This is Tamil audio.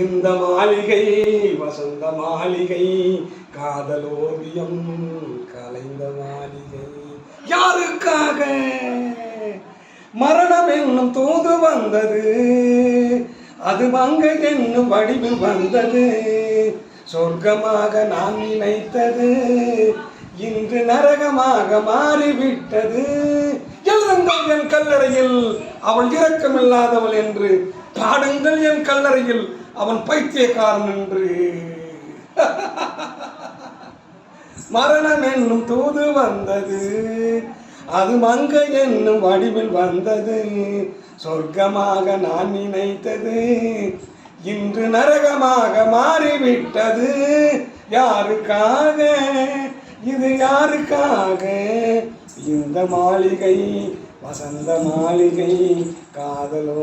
இந்த மாளிகை வசந்த மாளிகை காதலோவியம் கலைந்த மாளிகை. யாருக்காக? மரணம் என்னும் தூது வந்தது. அது வங்க என்னும் வடிவில் வந்தது. சொர்க்கமாக நான் நினைத்தது. இன்று நரகமாக மாறிவிட்டது. எழுதுங்கள் என் கல்லறையில் அவள் இரக்கமில்லாதவள் என்று பாடுங்கள் என் கல்லறையில். அவன் பைத்தியக்காரன் என்று. மரணம் என்னும் தூது வந்தது. அது மங்கை என்னும் வடிவில் வந்தது. சொர்க்கமாக நான் நினைத்தது. இன்று நரகமாக மாறிவிட்டது. யாருக்காக? இது யாருக்காக? இந்த மாளிகை வசந்த மாளிகை காதலோ